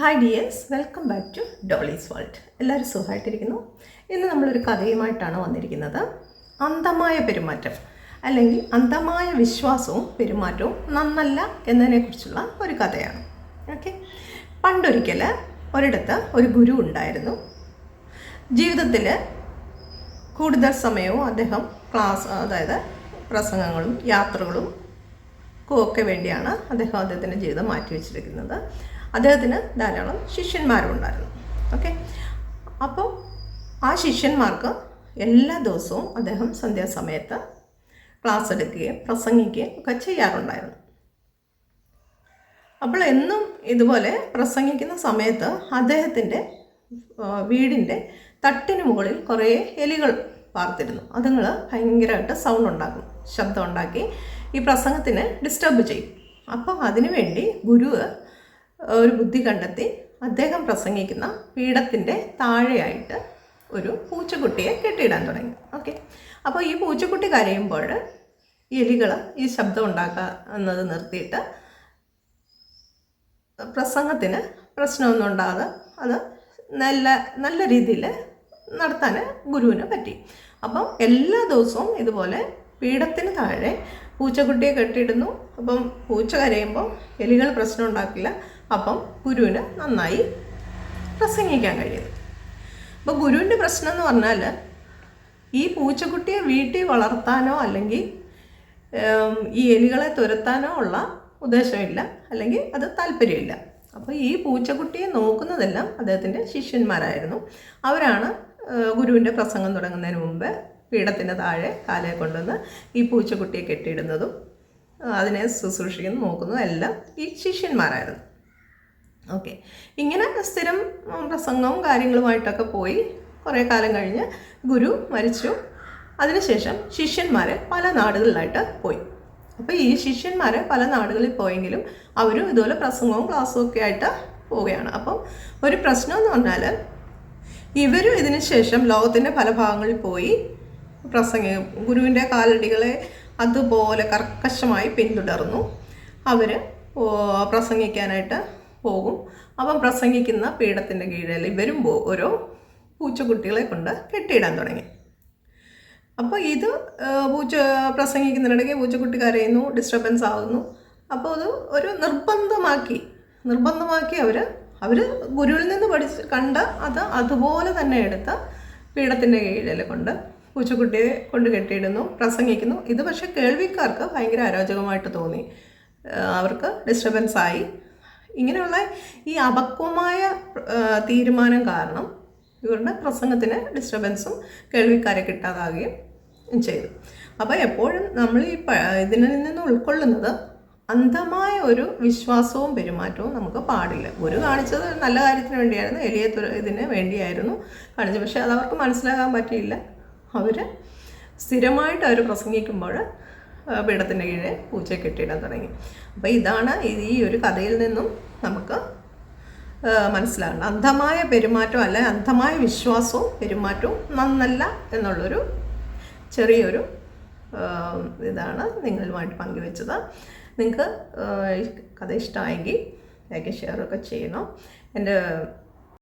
Hi dears welcome back to Dolly's world എല്ലാവരും സുഖമായിട്ടിരിക്കുന്നു. ഇന്ന് നമ്മളൊരു കഥയുമായിട്ടാണ് വന്നിരിക്കുന്നത്. അന്ധമായ പെരുമാറ്റം അല്ലെങ്കിൽ അന്ധമായ വിശ്വാസവും പെരുമാറ്റവും നന്നല്ല എന്നതിനെക്കുറിച്ചുള്ള ഒരു കഥയാണ്. ഓക്കെ പണ്ടൊരിക്കൽ ഒരിടത്ത് ഒരു ഗുരു ഉണ്ടായിരുന്നു. ജീവിതത്തിൽ കൂടുതൽ സമയവും അദ്ദേഹം ക്ലാസ് അതായത് പ്രസംഗങ്ങളും യാത്രകളും ഒക്കെ വേണ്ടിയാണ് അദ്ദേഹം അദ്ദേഹത്തിന്റെ ജീവിതം മാറ്റിവെച്ചിരിക്കുന്നത്. അദ്ദേഹത്തിന് ധാരാളം ശിഷ്യന്മാരുണ്ടായിരുന്നു. ഓക്കെ അപ്പോൾ ആ ശിഷ്യന്മാർക്ക് എല്ലാ ദിവസവും അദ്ദേഹം സന്ധ്യാസമയത്ത് ക്ലാസ് എടുക്കുകയും പ്രസംഗിക്കുകയും ഒക്കെ ചെയ്യാറുണ്ടായിരുന്നു. അപ്പോൾ എന്നും ഇതുപോലെ പ്രസംഗിക്കുന്ന സമയത്ത് അദ്ദേഹത്തിന്റെ വീടിന്റെ തട്ടിന് മുകളിൽ കുറേ എലികൾ പാർത്തിരുന്നു അതുങ്ങൾ ഭയങ്കരമായിട്ട് സൗണ്ട് ഉണ്ടാക്കും. ശബ്ദം ഉണ്ടാക്കി ഈ പ്രസംഗത്തിന് ഡിസ്റ്റർബ് ചെയ്യും. അപ്പോൾ അതിനുവേണ്ടി ഗുരു ഒരു ബുദ്ധി കണ്ടെത്തി അദ്ദേഹം പ്രസംഗിക്കുന്ന പീഠത്തിന്റെ താഴെയായിട്ട് ഒരു പൂച്ചക്കുട്ടിയെ കെട്ടിയിടാൻ തുടങ്ങി. ഓക്കെ അപ്പോൾ ഈ പൂച്ചക്കുട്ടി കരയുമ്പോൾ എലികൾ ഈ ശബ്ദം ഉണ്ടാക്കുക എന്നത് നിർത്തിയിട്ട് പ്രസംഗത്തിന് പ്രശ്നമൊന്നും ഉണ്ടാകാതെ അത് നല്ല നല്ല രീതിയിൽ നടത്താൻ ഗുരുവിന് പറ്റി. അപ്പം എല്ലാ ദിവസവും ഇതുപോലെ പീഠത്തിന് താഴെ പൂച്ചക്കുട്ടിയെ കെട്ടിയിടുന്നു. അപ്പം പൂച്ച കരയുമ്പോൾ എലികൾ പ്രശ്നം ഉണ്ടാക്കില്ല. അപ്പം ഗുരുവിന് നന്നായി പ്രസംഗിക്കാൻ കഴിയും. അപ്പോൾ ഗുരുവിന്റെ പ്രശ്നം എന്ന് പറഞ്ഞാൽ ഈ പൂച്ചക്കുട്ടിയെ വീട്ടിൽ വളർത്താനോ അല്ലെങ്കിൽ ഈ എലികളെ തുരത്താനോ ഉള്ള ഉദ്ദേശമില്ല. അല്ലെങ്കിൽ അത് താല്പര്യമില്ല. അപ്പോൾ ഈ പൂച്ചക്കുട്ടിയെ നോക്കുന്നതെല്ലാം അദ്ദേഹത്തിന്റെ ശിഷ്യന്മാരായിരുന്നു. അവരാണ് ഗുരുവിന്റെ പ്രസംഗം തുടങ്ങുന്നതിന് മുമ്പ് പീഠത്തിന്റെ താഴെ കാലയെ കൊണ്ടുവന്ന് ഈ പൂച്ചക്കുട്ടിയെ കെട്ടിയിടുന്നതും അതിനെ ശുശ്രൂഷിക്കുന്നു നോക്കുന്നതും എല്ലാം ഈ ശിഷ്യന്മാരായിരുന്നു. ഓക്കെ ഇങ്ങനെ സ്ഥിരം പ്രസംഗവും കാര്യങ്ങളുമായിട്ടൊക്കെ പോയി കുറേ കാലം കഴിഞ്ഞ് ഗുരു മരിച്ചു. അതിനുശേഷം ശിഷ്യന്മാർ പല നാടുകളിലായിട്ട് പോയി. അപ്പോൾ ഈ ശിഷ്യന്മാർ പല നാടുകളിൽ പോയെങ്കിലും അവരും ഇതുപോലെ പ്രസംഗവും ക്ലാസ്സും ഒക്കെ ആയിട്ട് പോവുകയാണ്. അപ്പം ഒരു പ്രശ്നം എന്ന് പറഞ്ഞാൽ ഇവരും ഇതിന് ശേഷം ലോകത്തിന്റെ പല ഭാഗങ്ങളിൽ പോയി പ്രസംഗ ഗുരുവിന്റെ കാലടികളെ അതുപോലെ കർക്കശമായി പിന്തുടർന്നു. അവർ പ്രസംഗിക്കാനായിട്ട് പോകും. അപ്പം പ്രസംഗിക്കുന്ന പീഠത്തിന്റെ കീഴിൽ ഇവരും ഓരോ പൂച്ചക്കുട്ടികളെ കൊണ്ട് കെട്ടിയിടാൻ തുടങ്ങി. അപ്പോൾ ഇത് പൂച്ച പ്രസംഗിക്കുന്നതിനിടയ്ക്ക് പൂച്ചക്കുട്ടി കരയുന്നു ഡിസ്റ്റർബൻസ് ആകുന്നു അപ്പോൾ അത് ഒരു നിർബന്ധമാക്കി നിർബന്ധമാക്കി അവർ അവർ ഗുരുവിൽ നിന്ന് പഠിച്ച് കണ്ട് അത് അതുപോലെ തന്നെ എടുത്ത് പീഠത്തിന്റെ കീഴിൽ കൊണ്ട് പൂച്ചക്കുട്ടിയെ കൊണ്ട് കെട്ടിയിടുന്നു പ്രസംഗിക്കുന്നു. ഇത് പക്ഷേ കേൾവിക്കാർക്ക് ഭയങ്കര അരോചകമായിട്ട് തോന്നി. അവർക്ക് ഡിസ്റ്റർബൻസ് ആയി. ഇങ്ങനെയുള്ള ഈ അപക്വമായ തീരുമാനം കാരണം ഇവരുടെ പ്രസംഗത്തിന് ഡിസ്റ്റർബൻസും കേൾവിക്കാരെ കിട്ടാതാകുകയും ചെയ്തു. അപ്പോൾ എപ്പോഴും നമ്മൾ ഈ ഇതിൽ നിന്ന് ഉൾക്കൊള്ളുന്നത് അന്ധമായ ഒരു വിശ്വാസവും പെരുമാറ്റവും നമുക്ക് പാടില്ല. ഗുരു കാണിച്ചത് നല്ല കാര്യത്തിന് വേണ്ടിയായിരുന്നു എളിയ ഇതിന് വേണ്ടിയായിരുന്നു കാണിച്ചത്. പക്ഷേ അത് അവർക്ക് മനസ്സിലാക്കാൻ പറ്റിയില്ല. അവർ സ്ഥിരമായിട്ട് അവർ പ്രസംഗിക്കുമ്പോൾ പീഠത്തിന്റെ കീഴെ പൂച്ച കെട്ടിയിടാൻ തുടങ്ങി. അപ്പോൾ ഇതാണ് ഈ ഒരു കഥയിൽ നിന്നും നമുക്ക് മനസ്സിലാകണം. അന്ധമായ പെരുമാറ്റം അല്ല അന്ധമായ വിശ്വാസവും പെരുമാറ്റവും നന്നല്ല എന്നുള്ളൊരു ചെറിയൊരു ഇതാണ് നിങ്ങളുമായിട്ട് പങ്കുവെച്ചത്. നിങ്ങൾക്ക് കഥ ഇഷ്ടമായെങ്കിൽ ലൈക്ക് ഷെയറൊക്കെ ചെയ്യണം. എന്റെ